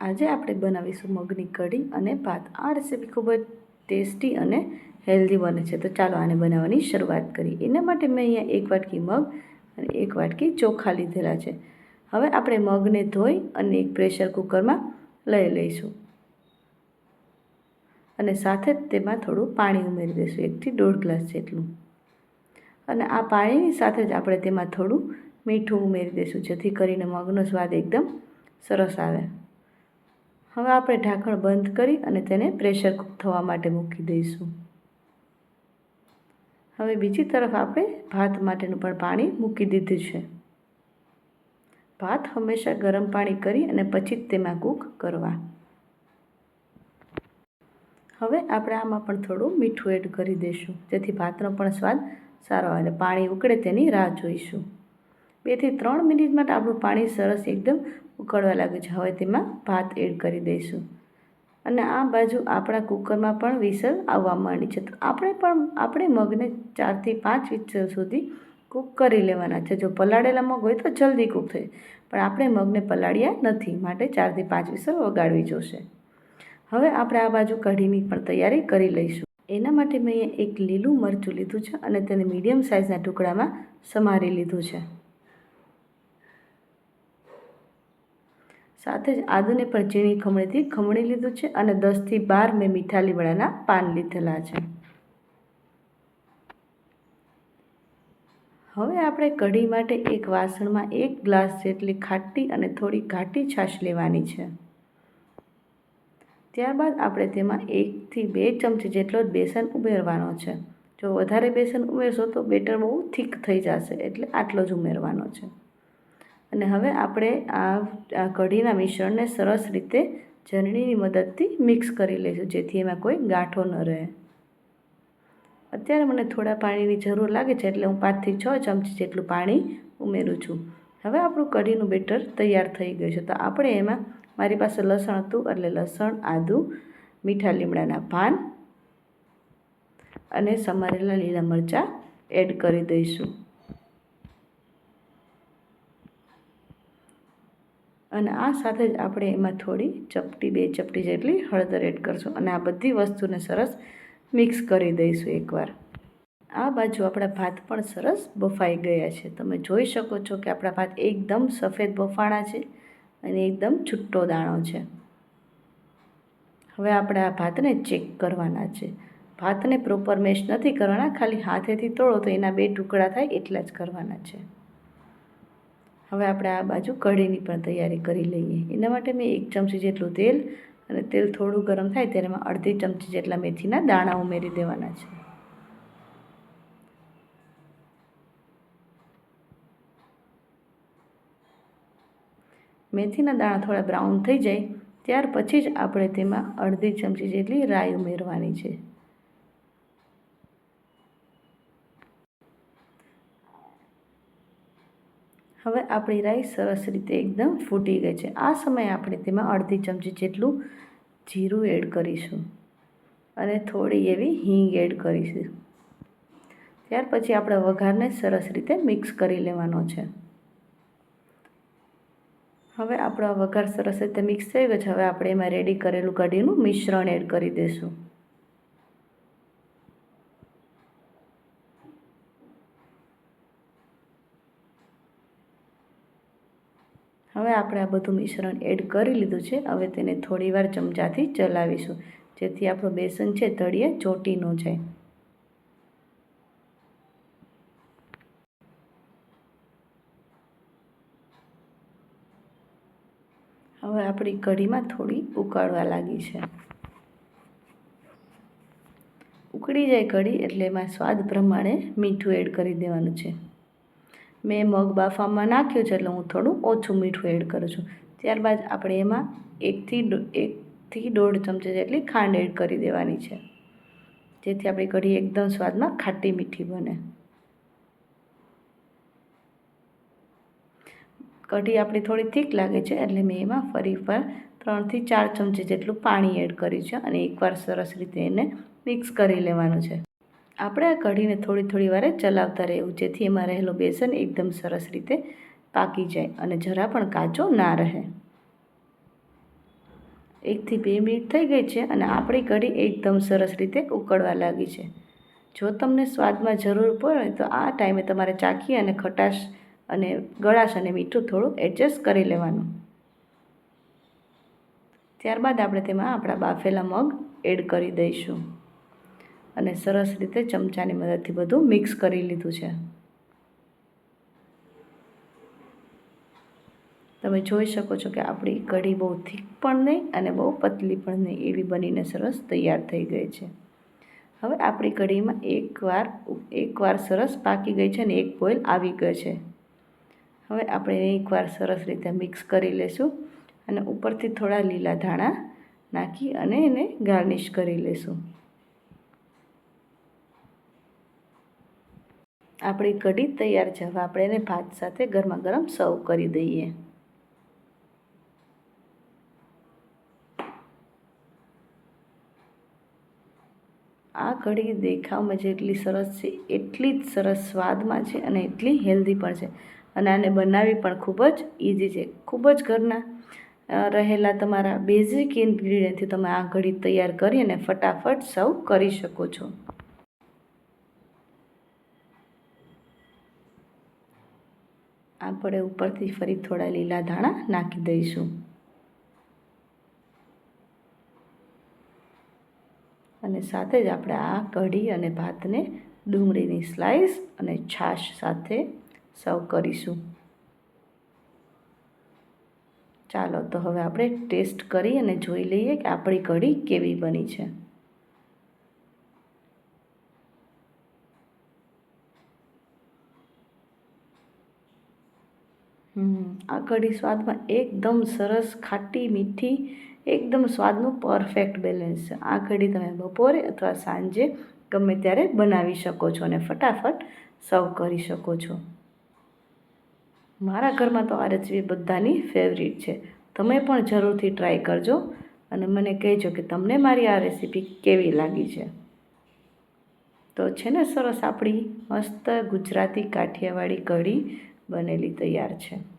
આજે આપણે બનાવીશું મગની કઢી અને ભાત. આ રેસીપી ખૂબ જ ટેસ્ટી અને હેલ્ધી બને છે. તો ચાલો આને બનાવવાની શરૂઆત કરીએ. એના માટે મેં અહીંયા એક વાટકી મગ અને એક વાટકી ચોખા લીધેલા છે. હવે આપણે મગને ધોઈ અને એક પ્રેશર કુકરમાં લઈ લઈશું. અને સાથે જ તેમાં થોડું પાણી ઉમેરી દઈશું. એકથી દોઢ ગ્લાસ જેટલું. અને આ પાણીની સાથે જ આપણે તેમાં થોડું મીઠું ઉમેરી દઈશું, જેથી કરીને મગનો સ્વાદ એકદમ સરસ આવે. હવે આપણે ઢાંકણ બંધ કરી અને તેને પ્રેશર કૂક થવા માટે મૂકી દઈશું. હવે બીજી તરફ આપણે ભાત માટેનું પણ પાણી મૂકી દીધું છે. ભાત હંમેશા ગરમ પાણી કરી અને પછી જ તેમાં કૂક કરવા. હવે આપણે આમાં પણ થોડું મીઠું એડ કરી દઈશું, જેથી ભાતનો પણ સ્વાદ સારો આવે પાણી ઉકળે તેની રાહ જોઈશું. બેથી ત્રણ મિનિટ માટે આપણું પાણી સરસ એકદમ ઉકળવા લાગે છે. હવે તેમાં ભાત એડ કરી દઈશું. અને આ બાજુ આપણા કુકરમાં પણ વિસલ આવવા માંડી છે. તો આપણે પણ, આપણે મગને ચારથી પાંચ વિસલ સુધી કૂક કરી લેવાના છે. જો પલાળેલા મગ હોય તો જલ્દી કૂક થાય. પણ આપણે મગને પલાળ્યા નથી. માટે ચારથી પાંચ વિસલ વગાડવી જોશે. હવે આપણે આ બાજુ કઢીની પણ તૈયારી કરી લઈશું. એના માટે મેં એક લીલું મરચું લીધું છે અને તેને મીડિયમ સાઇઝના ટુકડામાં સમારી લીધું છે. સાથે જ આદુને પણ ઝીણી ખમણીથી ખમણી લીધું છે અને દસથી બાર મેં મીઠા લીમડાના પાન લીધેલા છે. હવે આપણે કઢી માટે એક વાસણમાં એક ગ્લાસ જેટલી ખાટી અને થોડી ઘાટી છાશ લેવાની છે. ત્યારબાદ આપણે તેમાં એકથી બે ચમચી જેટલો જ બેસન ઉમેરવાનો છે. જો વધારે બેસન ઉમેરશો તો બેટર બહુ થીક થઈ જશે એટલે આટલો જ ઉમેરવાનો છે. અને હવે આપણે આ કઢીના મિશ્રણને સરસ રીતે જરણીની મદદથી મિક્સ કરી લઈશું, જેથી એમાં કોઈ ગાંઠો ન રહે. અત્યારે મને થોડા પાણીની જરૂર લાગે છે, એટલે હું પાંચથી છ ચમચી જેટલું પાણી ઉમેરું છું. હવે આપણું કઢીનું બેટર તૈયાર થઈ ગયું છે. તો આપણે એમાં મારી પાસે લસણ હતું, એટલે લસણ, આદું, મીઠા લીમડાના પાન અને સમારેલા લીલા મરચાં એડ કરી દઈશું. અને આ સાથે જ આપણે એમાં થોડી ચપટી, બે ચપટી જેટલી હળદર એડ કરશું અને આ બધી વસ્તુને સરસ મિક્સ કરી દઈશું એકવાર. આ બાજુ આપણા ભાત પણ સરસ બફાઈ ગયા છે. તમે જોઈ શકો છો કે આપણા ભાત એકદમ સફેદ બફાણા છે અને એકદમ છૂટો દાણો છે. હવે આપણે આ ભાતને ચેક કરવાના છે. ભાતને પ્રોપર મેશ નથી કરવાના, ખાલી હાથેથી તોડો તો એના બે ટુકડા થાય એટલા જ કરવાના છે. હવે આપણે આ બાજુ કઢીની પણ તૈયારી કરી લઈએ. એના માટે મેં એક ચમચી જેટલું તેલ અને તેલ થોડું ગરમ થાય ત્યારે એમાં અડધી ચમચી જેટલા મેથીના દાણા ઉમેરી દેવાના છે. મેથીના દાણા થોડા બ્રાઉન થઈ જાય ત્યાર પછી જ આપણે તેમાં અડધી ચમચી જેટલી રાઈ ઉમેરવાની છે. હવે આપણી રાઈ સરસ રીતે એકદમ ફૂટી ગઈ છે. આ સમયે આપણે તેમાં અડધી ચમચી જેટલું જીરું એડ કરીશું અને થોડી એવી હિંગ એડ કરીશું. ત્યાર પછી આપણે વઘારને સરસ રીતે મિક્સ કરી લેવાનો છે. હવે આપણો વઘાર સરસ રીતે મિક્સ થઈ ગયો છે. હવે આપણે એમાં રેડી કરેલું કઢીનું મિશ્રણ એડ કરી દઈશું. હવે આપણે આ બધું મિશ્રણ એડ કરી લીધું છે. હવે તેને થોડીવાર ચમચાથી ચલાવીશું, જેથી આપણું બેસન છે તળીએ ચોટી ન જાય. હવે આપણી કઢીમાં થોડી ઉકાળવા લાગી છે. ઉકળી જાય કઢી એટલે એમાં સ્વાદ પ્રમાણે મીઠું એડ કરી દેવાનું છે. મેં મગ બાફામાં નાખ્યું છે એટલે હું થોડું ઓછું મીઠું એડ કરું છું. ત્યારબાદ આપણે એમાં એકથી એકથી દોઢ ચમચી જેટલી ખાંડ એડ કરી દેવાની છે. જેથી આપણી કઢી એકદમ સ્વાદમાં ખાટી મીઠી બને. કઢી આપણી થોડી થીક લાગે છે એટલે મેં એમાં ફરી પર ત્રણથી ચાર ચમચી જેટલું પાણી એડ કર્યું છે અને એકવાર સરસ રીતે એને મિક્સ કરી લેવાનું છે. આપણે આ કઢીને થોડી થોડી વારે ચલાવતા રહેવું, જેથી એમાં રહેલો બેસન એકદમ સરસ રીતે પાકી જાય અને જરા પણ કાચો ના રહે. એકથી બે મિનિટ થઈ ગઈ છે અને આપણી કઢી એકદમ સરસ રીતે ઉકળવા લાગી છે. જો તમને સ્વાદમાં જરૂર પડે તો આ ટાઈમે તમારે ચાખી અને ખટાશ અને ગળાશ અને મીઠું થોડું એડજસ્ટ કરી લેવાનું. ત્યારબાદ આપણે તેમાં આપણા બાફેલા મગ એડ કરી દઈશું. અને સરસ રીતે ચમચાની મદદથી બધું મિક્સ કરી લીધું છે. તમે જોઈ શકો છો કે આપણી કઢી બહુ થીક પણ નહીં અને બહુ પતલી પણ નહીં એવી બનીને સરસ તૈયાર થઈ ગઈ છે. હવે આપણી કઢીમાં એકવાર એકવાર સરસ પાકી ગઈ છે અને એક બોઇલ આવી ગયો છે. હવે આપણે એકવાર સરસ રીતે મિક્સ કરી લઈશું અને ઉપરથી થોડા લીલા ધાણા નાખી અને એને ગાર્નિશ કરી લઈશું આપણી કઢી તૈયાર છે. હવે આપણે એને ભાત સાથે ગરમા ગરમ સર્વ કરી દઈએ. આ કઢી દેખાવમાં જેટલી સરસ છે, એટલી જ સરસ સ્વાદમાં છે અને એટલી હેલ્ધી પણ છે. અને આને બનાવવી પણ ખૂબ જ ઇઝી છે. ખૂબ જ ઘરના રહેલા તમારા બેઝિક ઇન્ગ્રીડિયન્ટથી તમે આ કઢી તૈયાર કરી અને ફટાફટ સર્વ કરી શકો છો. આપણે ઉપરથી ફરી થોડા લીલા ધાણા નાખી દઈશું. અને સાથે જ આપણે આ કઢી અને ભાતને ડુંગળીની સ્લાઈસ અને છાશ સાથે સર્વ કરીશું. ચાલો તો હવે આપણે ટેસ્ટ કરી અને જોઈ લઈએ કે આપણી કઢી કેવી બની છે. આ કઢી સ્વાદમાં એકદમ સરસ, ખાટી, મીઠી, એકદમ સ્વાદનું પરફેક્ટ બેલેન્સ છે. આ કઢી તમે બપોરે અથવા સાંજે ગમે ત્યારે બનાવી શકો છો અને ફટાફટ સર્વ કરી શકો છો. મારા ઘરમાં તો આ રેસીપી બધાની ફેવરિટ છે. તમે પણ જરૂરથી ટ્રાય કરજો અને મને કહેજો કે તમને મારી આ રેસીપી કેવી લાગી છે. તો છે ને સરસ આપણી મસ્ત ગુજરાતી કાઠિયાવાડી કઢી બનેલી તૈયાર છે.